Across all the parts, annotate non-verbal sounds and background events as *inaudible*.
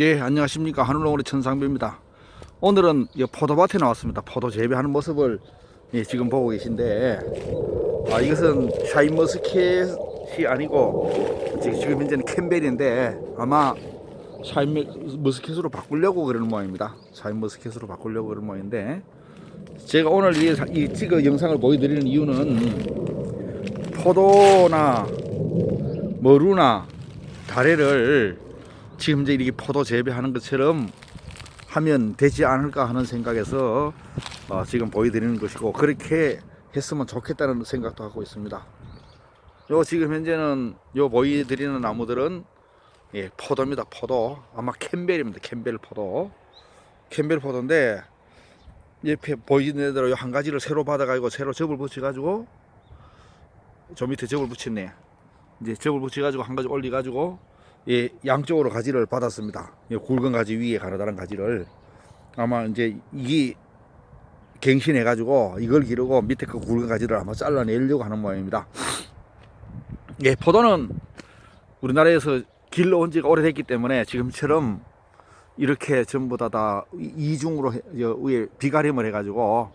예, 안녕하십니까. 하늘농원의 천상배입니다. 오늘은 이 포도밭에 나왔습니다. 포도 재배하는 모습을 예, 지금 보고 계신데, 아, 이것은 샤인머스켓이 아니고, 지금 지금 현재는 캠벨인데, 아마 샤인머스켓으로 바꾸려고 그러는 모양입니다. 샤인머스켓으로 바꾸려고 그러는 모양인데, 제가 오늘 이, 이 찍어 영상을 보여드리는 이유는, 포도나 머루나 다래를 지금 이제 이렇게 포도 재배하는 것처럼 하면 되지 않을까 하는 생각에서 어, 지금 보여드리는 것이고 그렇게 했으면 좋겠다는 생각도 하고 있습니다. 요 지금 현재는 요 보여드리는 나무들은 예, 포도입니다. 포도 아마 캠벨입니다. 캠벨 포도 캠벨 포도인데 옆에 보이는 대로 요 한 가지를 새로 받아가지고 새로 접을 붙여가지고 저 밑에 접을 붙였네. 이제 접을 붙여가지고 한 가지 올려가지고 예, 양쪽으로 가지를 받았습니다. 예, 굵은 가지 위에 가느다란 가지를 아마 이제 이게 갱신해 가지고 이걸 기르고 밑에 그 굵은 가지를 아마 잘라내려고 하는 모양입니다. 예, 포도는 우리나라에서 길러 온 지가 오래됐기 때문에 지금처럼 이렇게 전부 다, 다 이중으로 위에 비가림을 해가지고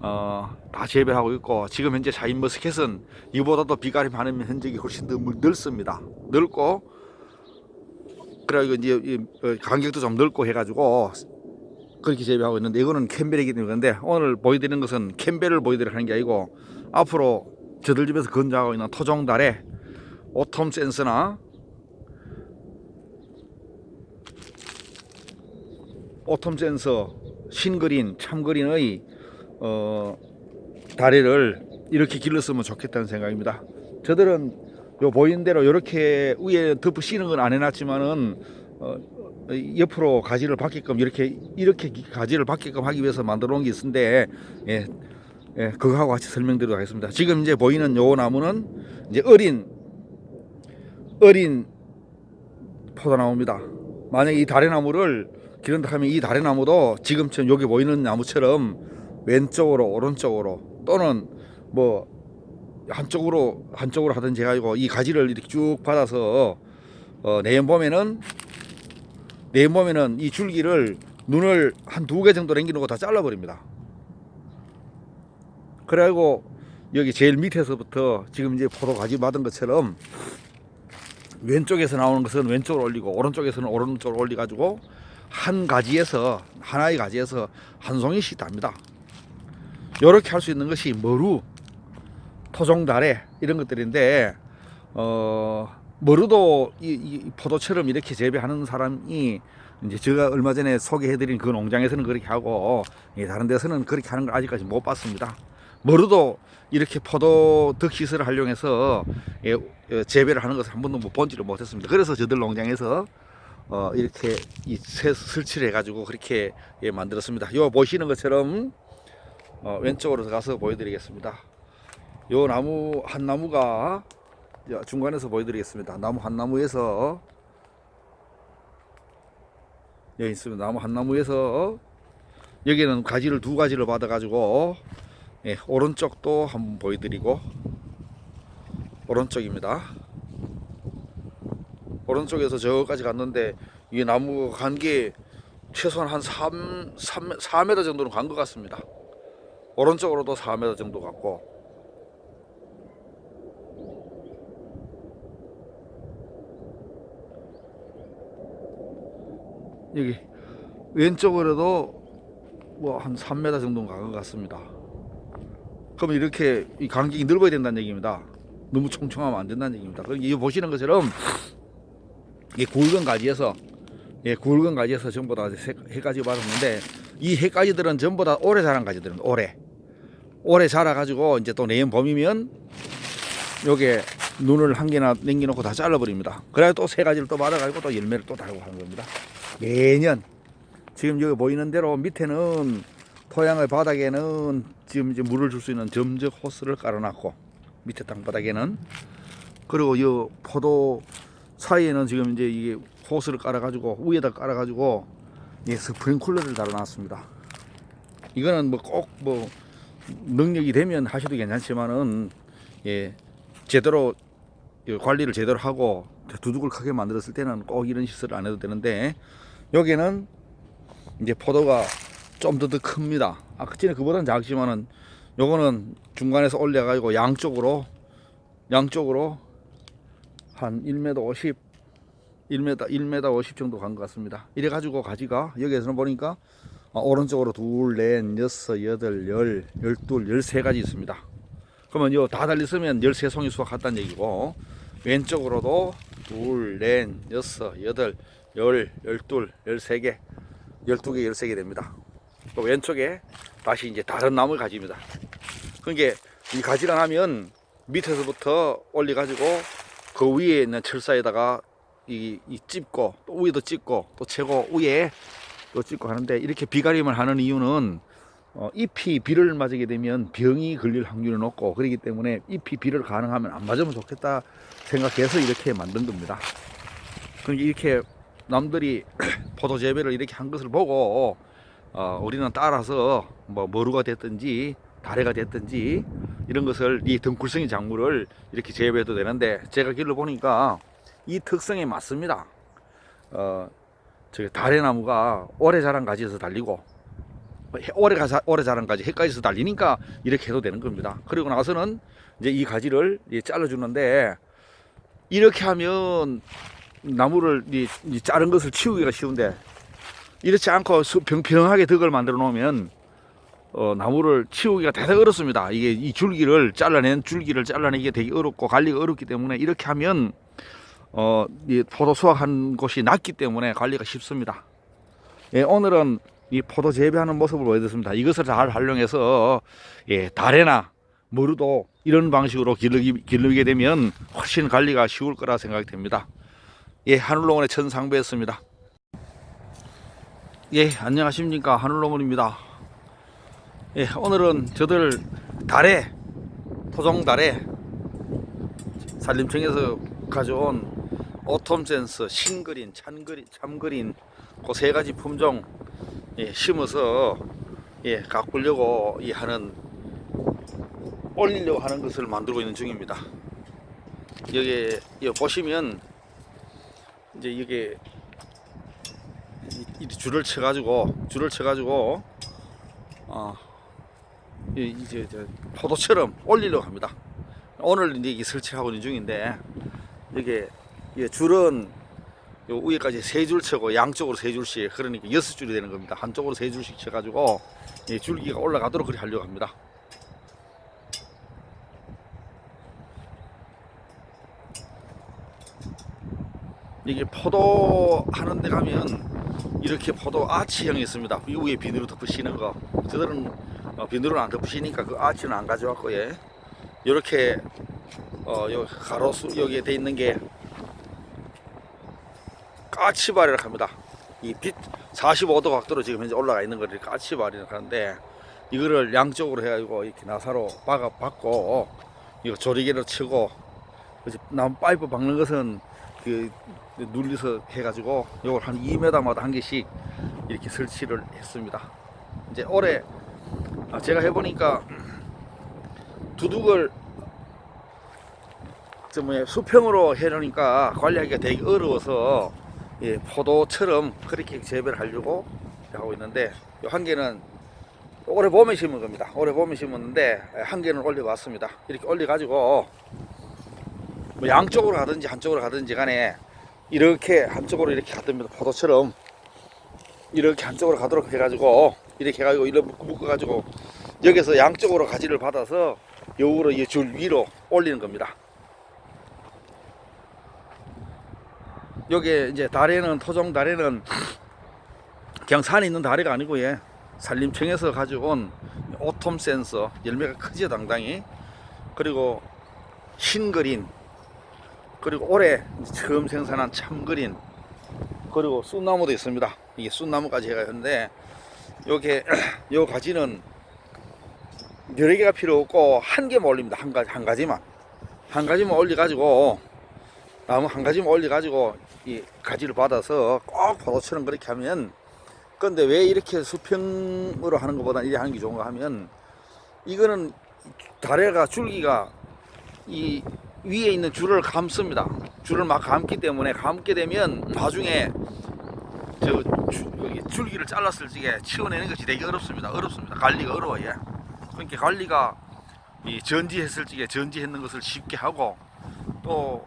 어, 다 재배하고 있고 지금 현재 샤인머스켓은 이보다도 비가림하는 현적이 훨씬 더 넓습니다. 넓고 그래가지고 이제 이, 어, 간격도 좀 넓고 해가지고 그렇게 재배하고 있는데 이거는 캠벨이기 때문에 그런데 오늘 보여드리는 것은 캠벨을 보여드리는 게 아니고 앞으로 저들 집에서 건조하고 있는 토종달에 오톰 센스나 오톰 센서 신그린 참그린의 어, 다리를 이렇게 길렀으면 좋겠다는 생각입니다. 저들은 요 보이는 대로 이렇게 위에 덮어 씌는 건 안 해놨지만은 어, 옆으로 가지를 받게끔 이렇게 이렇게 가지를 받게끔 하기 위해서 만들어 놓은 게 있는데 예, 예, 그거하고 같이 설명드리도록 하겠습니다. 지금 이제 보이는 요 나무는 이제 어린 어린 포도나무입니다. 만약에 이 다래나무를 기른다 하면 이 다래나무도 지금처럼 여기 보이는 나무처럼 왼쪽으로 오른쪽으로 또는 뭐 한쪽으로 한쪽으로 하든지 해가지고 이 가지를 이렇게 쭉 받아서 어, 내연 보면은 내연 보면은 이 줄기를 눈을 한 두 개 정도 남기는 거 다 잘라버립니다. 그래가지고 여기 제일 밑에서부터 지금 이제 포도 가지 받은 것처럼 왼쪽에서 나오는 것은 왼쪽으로 올리고 오른쪽에서는 오른쪽으로 올려가지고 한 가지에서 하나의 가지에서 한 송이씩 답니다. 이렇게 할 수 있는 것이 머루, 토종다래 이런 것들인데 어 머루도 이, 이 포도처럼 이렇게 재배하는 사람이 이제 제가 얼마 전에 소개해드린 그 농장에서는 그렇게 하고 예, 다른 데서는 그렇게 하는 걸 아직까지 못 봤습니다. 머루도 이렇게 포도 덕시설을 활용해서 예, 어, 재배를 하는 것을 한 번도 못 본지를 못했습니다. 그래서 저들 농장에서 어, 이렇게 이 새 설치를 해가지고 그렇게 예, 만들었습니다. 요 보시는 것처럼 어, 왼쪽으로 가서 보여드리겠습니다. 요 나무 한 나무가 야, 중간에서 보여드리겠습니다. 나무 한 나무에서 여기 있습니다. 나무 한 나무에서 여기는 가지를 두 가지를 받아가지고 예, 오른쪽도 한번 보여드리고 오른쪽입니다. 오른쪽에서 저까지 갔는데 이 나무가 간게 최소한 한 3, 3, 4m 정도는 간 것 같습니다. 오른쪽으로도 4m 정도 갔고 여기 왼쪽으로도 뭐 한 3m 정도 간것 같습니다. 그럼 이렇게 이 간격이 넓어야 된다는 얘기입니다. 너무 총총하면 안 된다는 얘기입니다. 그럼 이 보시는 것처럼 이 굵은 가지에서 예, 굵은 가지에서 전부 다 해가지 받았는데 이 해가지들은 전부 다 오래 자란 가지들은 오래 오래 자라가지고 이제 또 내년 봄이면 요게 눈을 한 개나 남겨놓고 다 잘라버립니다. 그래야 또 세 가지를 또 받아가지고 또 열매를 또 달고 하는 겁니다. 매년 지금 여기 보이는 대로 밑에는 토양의 바닥에는 지금 이제 물을 줄 수 있는 점적 호스를 깔아놨고 밑에 땅바닥에는 그리고 이 포도 사이에는 지금 이제 이게 호스를 깔아가지고 위에다 깔아가지고 예, 스프링쿨러를 달아놨습니다. 이거는 뭐 꼭뭐 능력이 되면 하셔도 괜찮지만은 예 제대로 이 관리를 제대로 하고 두둑을 크게 만들었을 때는 꼭 이런 시설을 안 해도 되는데 여기는 이제 포도가 좀 더 더 큽니다. 아까 전에 그보다는 작지만은 요거는 중간에서 올려가지고 양쪽으로 양쪽으로 한 1m 50 1m 1m 50 정도 간 것 같습니다. 이래 가지고 가지가 여기에서는 보니까 아, 오른쪽으로 둘, 넷, 여섯, 여덟, 열, 열둘, 열세 가지 있습니다. 그러면 요다 달렸으면 열세 송이 수확했다는 얘기고 왼쪽으로도 둘, 넷, 여섯, 여덟, 열, 열둘, 열세 개, 열두 개, 열세 개 됩니다. 또 왼쪽에 다시 이제 다른 나무를 가집니다. 그러니까 이 가지가 나면 밑에서부터 올려가지고 그 위에 있는 철사에다가 이, 이 찝고 또 위에도 찝고 또 최고 위에 또 찝고 하는데 이렇게 비가림을 하는 이유는 어, 잎이 비를 맞게 되면 병이 걸릴 확률이 높고 그렇기 때문에 잎이 비를 가능하면 안 맞으면 좋겠다 생각해서 이렇게 만든 겁니다. 그러니까 이렇게 남들이 *clears throat* 포도 재배를 이렇게 한 것을 보고 어, 우리는 따라서 뭐 머루가 됐든지 다래가 됐든지 이런 것을 이 덩굴성의 작물을 이렇게 재배해도 되는데 제가 길러 보니까 이 특성에 맞습니다. 어, 저기 다래나무가 오래 자란 가지에서 달리고 해- 오래 가자 오래 자란 가지 해까지서 달리니까 이렇게 해도 되는 겁니다. 그리고 나서는 이제 이 가지를 이제 잘라 주는데 이렇게 하면 나무를 이, 이 자른 것을 치우기가 쉬운데 이렇지 않고 수- 평평하게 덕을 만들어 놓으면 어, 나무를 치우기가 대단히 어렵습니다. 이게 이 줄기를 잘라낸 줄기를 잘라내기가 되게 어렵고 관리가 어렵기 때문에 이렇게 하면 어, 이 포도 수확한 곳이 낮기 때문에 관리가 쉽습니다. 예, 오늘은 이 포도 재배하는 모습을 보여드렸습니다. 이것을 잘 활용해서 예, 달에나 머루도 이런 방식으로 기르기, 기르게 되면 훨씬 관리가 쉬울 거라 생각이 됩니다. 예, 하늘농원의 천상배였습니다. 예, 안녕하십니까. 하늘농원입니다. 예, 오늘은 저들 달에, 토종달에 산림청에서 가져온 오톰센스, 싱그린, 찬그린, 참그린 그 세 가지 품종 예, 심어서 예, 가꾸려고 이 하는 올리려고 하는 것을 만들고 있는 중입니다. 여기, 여기 보시면 이제 여기 줄을 쳐가지고 줄을 쳐가지고 어 이- 이제 저 포도처럼 올리려고 합니다. 오늘 이제 이 설치하고 있는 중인데 이게 이 줄은 요 위에까지 세 줄 쳐고 양쪽으로 세 줄씩 그러니까 여섯 줄이 되는 겁니다. 한쪽으로 세 줄씩 쳐가지고 이 줄기가 올라가도록 그렇게 하려고 합니다. 이게 포도 하는 데 가면 이렇게 포도 아치형이 있습니다. 이 위에 비닐로 덮으시는 거. 저들은 어, 비닐로 안 덮으시니까 그 아치는 안 가져왔고 예. 이렇게 어, 요 가로수 여기에 돼 있는 게 까치발이라고 합니다. 이 빛 45도 각도로 지금 현재 올라가 있는 거를 까치발이라고 하는데 이거를 양쪽으로 해가지고 이렇게 나사로 박아 박고 이거 조리개로 치고 나무 파이프 박는 것은 그 눌려서 해가지고 이걸 한 2m마다 한 개씩 이렇게 설치를 했습니다. 이제 올해 아, 제가 해보니까 두둑을 수평으로 해놓으니까 관리하기가 되게 어려워서 예, 포도처럼 그렇게 재배를 하려고 하고 있는데 요한 개는 올해 봄에 심은 겁니다. 올해 봄에 심었는데 예, 한 개는 올려왔습니다. 이렇게 올려가지고 뭐 양쪽으로 가든지 한쪽으로 가든지 간에 이렇게 한쪽으로 이렇게 가듭니다. 포도처럼 이렇게 한쪽으로 가도록 해가지고 이렇게 해가지고 이렇게 묶어가지고 여기서 양쪽으로 가지를 받아서 이줄 위로 올리는 겁니다. 여기 이제 다래는 토종 다래는 그냥 산에 있는 다래가 아니고 예. 산림청에서 가져온 오톰 센서 열매가 크죠 당당히. 그리고 흰그린 그리고 올해 처음 생산한 참그린 그리고 쑥나무도 있습니다. 이게 쑥나무까지 해가 있는데 요게 *clears throat* 요 가지는 여러 개가 필요 없고 한 개만 올립니다. 한 가지 한 가지만. 한 가지만 올려 가지고 나무 한 가지만 올려 가지고 이 가지를 받아서 꼭 포도처럼 그렇게 하면 근데 왜 이렇게 수평으로 하는 것보다 이렇게 하는 게 좋은가 하면 이거는 다래가 줄기가 이 위에 있는 줄을 감습니다. 줄을 막 감기 때문에 감게 되면 나중에 저 주- 여기 줄기를 잘랐을 적에 치워내는 것이 되게 어렵습니다. 어렵습니다. 관리가 어려워요. 예. 그러니까 관리가 이 전지했을 적에 전지했는 것을 쉽게 하고 또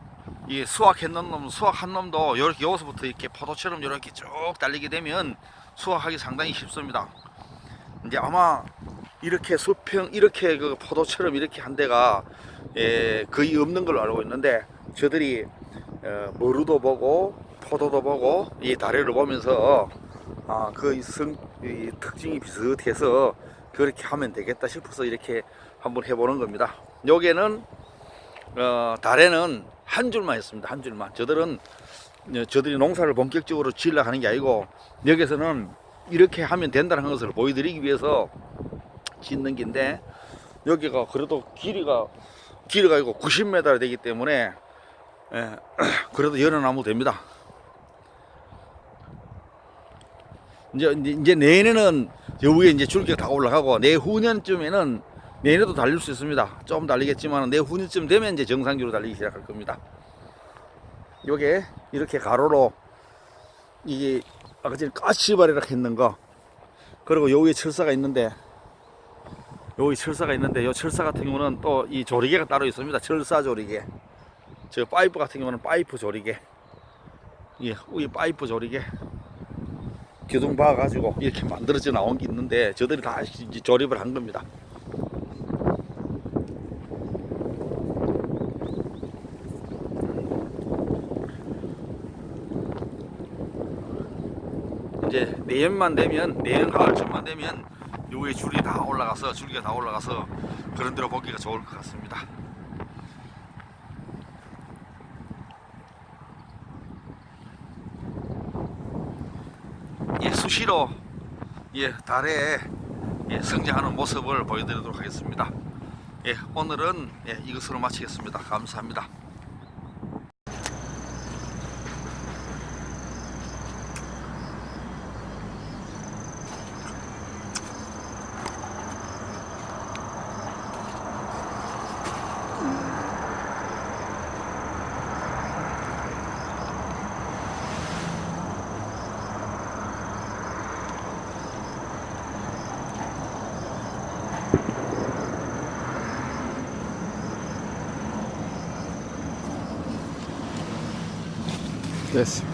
이 수확했는 놈 수확한 놈도 이렇게 여기서부터 이렇게 포도처럼 이렇게 쭉 달리게 되면 수확하기 상당히 쉽습니다. 이제 아마 이렇게 수평 이렇게 그 포도처럼 이렇게 한 데가 예, 거의 없는 걸로 알고 있는데 저들이 어, 머루도 보고 포도도 보고 이 다리를 보면서 아, 그 성, 이 특징이 비슷해서 그렇게 하면 되겠다 싶어서 이렇게 한번 해보는 겁니다. 여기는 어, 달에는 한 줄만 했습니다. 한 줄만. 저들은 어, 저들이 농사를 본격적으로 지으려 하는 게 아니고 여기서는 이렇게 하면 된다는 것을 보여드리기 위해서 짓는 긴데 여기가 그래도 길이가 길이가 이거 90m 되기 때문에 예, *clears throat* 그래도 여러 나무 됩니다. 이제 이제- 내년에는 저 위에 이제 줄기가 다 올라가고 내후년쯤에는 내년에도 달릴 수 있습니다. 좀 달리겠지만 내 후년쯤 되면 이제 정상적으로 달리기 시작할 겁니다. 요게 이렇게 가로로 이게 아까 전에 까치발이라 했는 거 그리고 요 위에 철사가 있는데 여기 철사가 있는데 요 철사 같은 경우는 또 이 조리개가 따로 있습니다. 철사 조리개. 저 파이프 같은 경우는 파이프 조리개. 예, 이 파이프 조리개. 기둥 박아가지고 이렇게 만들어져 나온 게 있는데 저들이 다 조립을 한 겁니다. 이제 내년만 되면 내년 가을쯤만 되면 요에 줄이 다 올라가서 줄기가 다 올라가서 그런 데로 보기가 좋을 것 같습니다. 예, 수시로 예, 달에 예, 성장하는 모습을 보여드리도록 하겠습니다. 예, 오늘은 예, 이것으로 마치겠습니다. 감사합니다. 됐습니다.